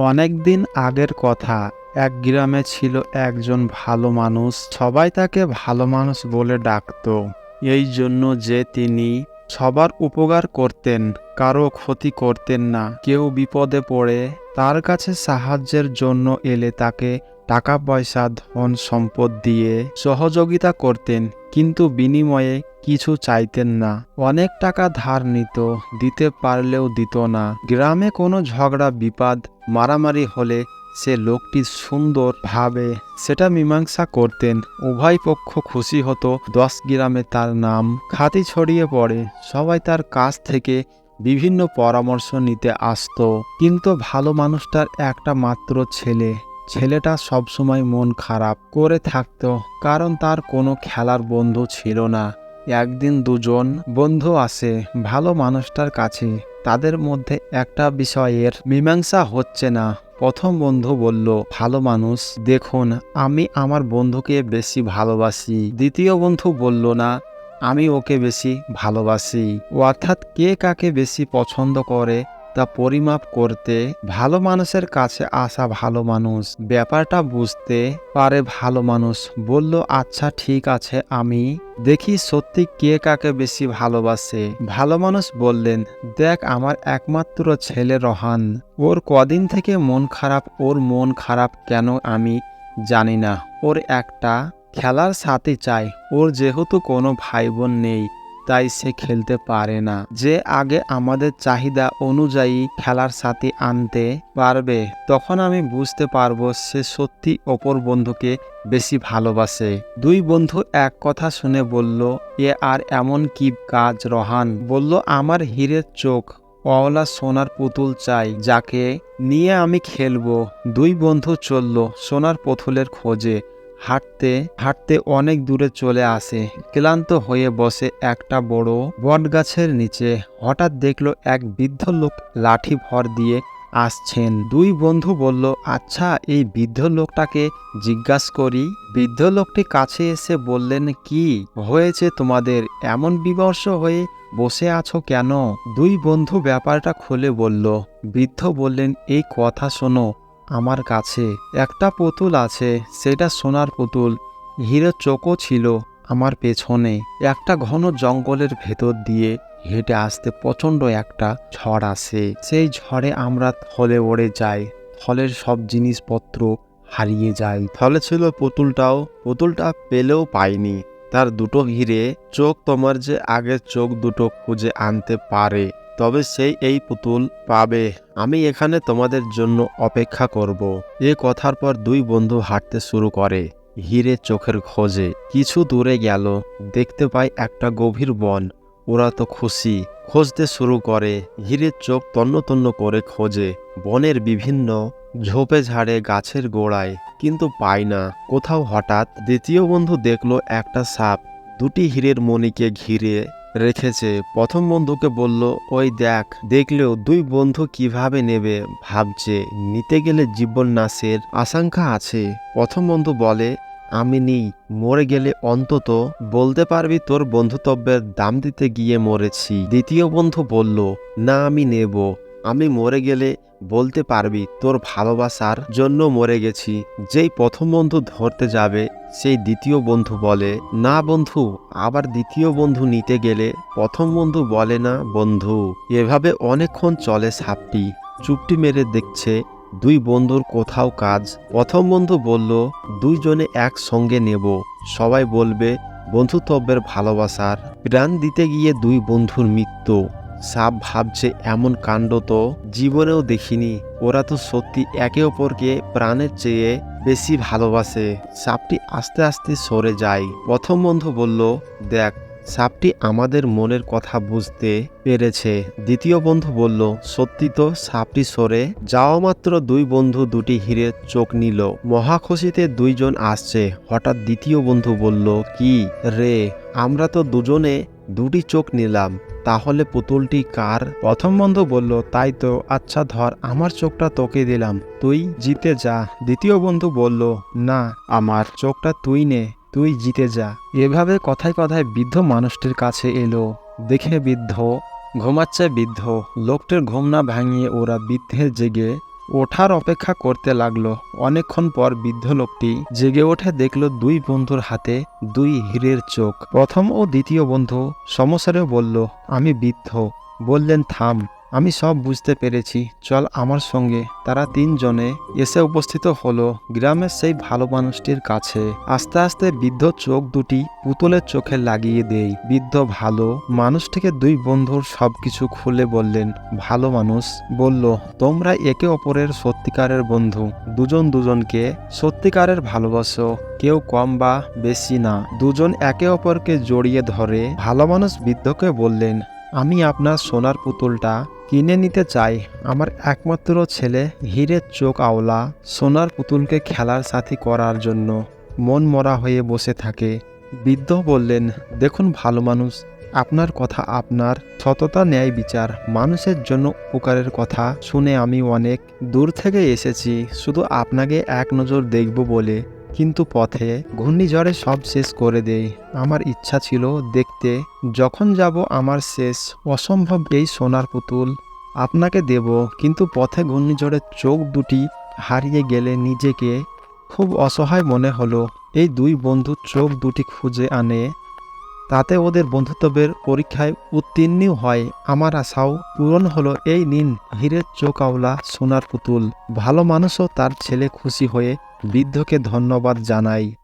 অনেক দিন আগের কথা, এক গ্রামে ছিল একজন ভালো মানুষ। সবাই তাকে ভালো মানুষ বলে ডাকত। এই জন্য যে তিনি সবার উপকার করতেন, কারও ক্ষতি করতেন না। কেউ বিপদে পড়ে, তার কাছে সাহায্যের জন্য এলে তাকে টাকা পয়সা ধন সম্পদ দিয়ে সহযোগিতা করতেন, কিন্তু বিনিময়ে কিছু চাইতেন না। অনেক টাকা ধার নিত, দিতে পারলেও দিত না। গ্রামে কোনো ঝগড়া বিবাদ মারামারি হলে সে লোকটি সুন্দর ভাবে সেটা মীমাংসা করতেন। উভয় পক্ষ খুশি হতো। দশ গ্রামে তার নাম খাতি ছড়িয়ে পড়ে। সবাই তার কাছ থেকে বিভিন্ন পরামর্শ নিতে আসতো। কিন্তু ভালো মানুষটার একটা মাত্র ছেলে। ছেলেটা সবসময় মন খারাপ করে থাকতো। কারণ তার কোনো খেলার বন্ধু ছিল না। একদিন দুজন বন্ধু আছে, ভালো মানুষটার কাছে। তাদের মধ্যে একটা বিষয়ের মীমাংসা হচ্ছে না। প্রথম বন্ধু বলল, ভালো মানুষ, দেখুন, আমি আমার বন্ধুকে বেশি ভালোবাসি। দ্বিতীয় বন্ধু বলল, না, আমি ওকে বেশি ভালোবাসি। অর্থাৎ কে কাকে বেশি পছন্দ করে তা পরিমাপ করতে ভালো মানুষের কাছে আসা ভালো মানুষ, ব্যাপারটা বুঝতে পারে ভালো মানুষ, বলল আচ্ছা ঠিক আছে, আমি দেখি সত্যি কে কাকে বেশি ভালোবাসে। ভালো মানুষ বললেন, দেখ, আমার একমাত্র ছেলে রহান। ওর কদিন থেকে মন খারাপ, ওর মন খারাপ কেন আমি জানি না। ওর একটা খেলার সাথে চাই। ওর যেহেতু কোনো ভাই বোন নেই তাই সে খেলতে পারে না। যে আগে আমাদের চাহিদা অনুযায়ী খেলার সাথে আনতে পারবে, তখন আমি বুঝতে পারব সে সত্যি অপর বন্ধুকে বেশি ভালোবাসে। দুই বন্ধু এক কথা শুনে বলল, এ আর এমন কি কাজ রহান? বলল, আমার হীরের চোখ অওলা সোনার পুতুল চাই, যাকে নিয়ে আমি খেলব। দুই বন্ধু চলল সোনার পুতুলের খোঁজে। হাঁটতে হাঁটতে অনেক দূরে চলে আসে। ক্লান্ত হয়ে বসে একটা বড় বটগাছের নিচে। হঠাৎ দেখল এক বৃদ্ধ লোক লাঠি ভর দিয়ে আসছেন। দুই বন্ধু বলল আচ্ছা এই বৃদ্ধ লোকটাকে জিজ্ঞাস করি। বৃদ্ধ লোকটি কাছে এসে বললেন, কি হয়েছে তোমাদের? এমন বিমর্ষ হয়ে বসে আছো কেন? দুই বন্ধু ব্যাপারটা খুলে বলল। বৃদ্ধ বললেন, এই কথা শোনো আমার কাছে একটা পুতুল আছে, সেটা সোনার পুতুল। হিরের চোখও ছিল আমার পেছনে। একটা ঘন জঙ্গলের ভেতর দিয়ে হেঁটে আসতে প্রচণ্ড একটা ঝড় আসে। সেই ঝড়ে আমরা থলে ওড়ে যাই। থলের সব জিনিসপত্র হারিয়ে যায় থলে ছিল পুতুলটাও। পুতুলটা পেলেও পাইনি। তার দুটো ঘিরে চোখ তোমার যে আগে চোখ দুটো খুঁজে আনতে পারে, তবে সেই এই পুতুল পাবে। আমি এখানে তোমাদের জন্য অপেক্ষা করব। এ কথার পর দুই বন্ধু হাঁটতে শুরু করে। হিরে চোখের খোঁজে কিছু দূরে গেল। দেখতে পাই একটা গভীর বন। ওরা তো খুশি, খুঁজতে শুরু করে, হিরের চোখ তন্ন তন্ন করে খোঁজে, বনের বিভিন্ন ঝোপে ঝাড়ে গাছের গোড়ায়, কিন্তু পায় না। কোথাও হঠাৎ দ্বিতীয় বন্ধু দেখল একটা সাপ, দুটি হীরের মণিকে ঘিরে রেখেছে। প্রথম বন্ধুকে বলল, ওই দেখ, দেখলেও দুই বন্ধু কীভাবে নেবে? ভাবছে, নিতে গেলে জীবন নাশের আশঙ্কা আছে। প্রথম বন্ধু বলে আমি নেই, মরে গেলে অন্তত বলতে পারবি তোর বন্ধুত্বের দাম দিতে গিয়ে মরেছি। দ্বিতীয় বন্ধু বলল, না, আমি নেব। আমি মরে গেলে বলতে পারবি তোর ভালোবাসার জন্য মরে গেছি। যেই প্রথম বন্ধু ধরতে যাবে, সেই দ্বিতীয় বন্ধু বলে, না, বন্ধু, আবার দ্বিতীয় বন্ধু নিতে গেলে প্রথম বন্ধু বলে না, বন্ধু। এভাবে অনেকক্ষণ চলে সাপটি। চুপটি মেরে দেখছে দুই বন্ধুর কোথাও কাজ। প্রথম বন্ধু বলল, দুইজনে একসঙ্গে নেব। সবাই বলবে বন্ধুত্বের ভালোবাসার প্রাণ দিতে গিয়ে দুই বন্ধুর মৃত্যু। সাপ ভাবছে, এমন কাণ্ড তো জীবনেও দেখিনি। ওরা তো সত্যি একে অপরকে প্রাণের চেয়ে বেশি ভালোবাসে। সাপটি আস্তে আস্তে সরে যায়। প্রথম বন্ধু বলল, দেখ সাপটি আমাদের মনের কথা বুঝতে পেরেছে। দ্বিতীয় বন্ধু বলল, সত্যি তো সাপটি সরে? যাওয়া মাত্র দুই বন্ধু দুটি হিরের চোখ নিল। মহাখুশিতে দুইজন আসছে। হঠাৎ দ্বিতীয় বন্ধু বলল, কি রে? আমরা তো দুজনে দুটি চোখ নিলাম। তাহলে পুতুলটি কার? প্রথম বন্ধু বলল, তাই তো। আচ্ছা ধর, আমার চোখটা তোকে দিলাম। তুই জিতে যা। দ্বিতীয় বন্ধু বলল, না, আমার চোখটা তুই নে। তুই জিতে যা। এভাবে কথায় কথায় বৃদ্ধ মানুষটির কাছে এলো। দেখে বৃদ্ধ, ঘুমাচ্ছে বৃদ্ধ। লোকটির ঘুম না ভাঙিয়ে ওরা বৃদ্ধের জেগে ওঠার অপেক্ষা করতে লাগল। অনেকক্ষণ পর বৃদ্ধ লোকটি জেগে ওঠে দেখল দুই বন্ধুর হাতে দুই হীরের চোখ। প্রথম ও দ্বিতীয় বন্ধু সমসারেও বলল, আমি বৃদ্ধ। বললেন, থাম। আমি সব বুঝতে পেরেছি। চল আমার সঙ্গে। তারা তিনজনে এসে উপস্থিত হলো গ্রামের সেই ভালো মানুষটির কাছে। আস্তে আস্তে বৃদ্ধ চোখ দুটি পুতুলের চোখে লাগিয়ে দেই। বৃদ্ধ ভালো মানুষটিকে দুই বন্ধুর সবকিছু খুলে বললেন, ভালো মানুষ। বলল, তোমরা একে অপরের সত্যিকারের বন্ধু। দুজন দুজনকে সত্যিকারের ভালোবাসো। কেউ কম বা বেশি না। দুজন একে অপরকে জড়িয়ে ধরে ভালো মানুষ বৃদ্ধকে বললেন, আমি আপনার সোনার পুতুলটা কিনে নিতে চাই। আমার একমাত্র ছেলে হীরের চোখ আওলা, সোনার পুতুলকে খেলার সাথী করার জন্য মন মরা হয়ে বসে থাকে। বৃদ্ধ বললেন, দেখুন ভালো মানুষ, আপনার কথা আপনার সততা, ন্যায় বিচার, মানুষের জন্য উপকারের কথা শুনে আমি অনেক দূর থেকে এসেছি। শুধু আপনাকে এক নজর দেখব বলে কিন্তু পথে ঘূর্ণিঝড়ে সব শেষ করে দেয় আমার ইচ্ছা ছিল দেখতে যখন যাব আমার শেষ অসম্ভব এই সোনার পুতুল। আপনাকে দেব, কিন্তু পথে ঘূর্ণিঝড়ের চোখ দুটি হারিয়ে গেলে নিজেকে খুব অসহায় মনে হলো। এই দুই বন্ধু চোখ দুটি খুঁজে আনে তাতে ওদের বন্ধুত্বের পরীক্ষায় উত্তীর্ণ হয়। আমার আশাও পূরণ হলো এই নিন হীরের চোকাওলা সোনার পুতুল। ভালো মানুষও তার ছেলে খুশি হয়ে বৃদ্ধকে ধন্যবাদ জানায়।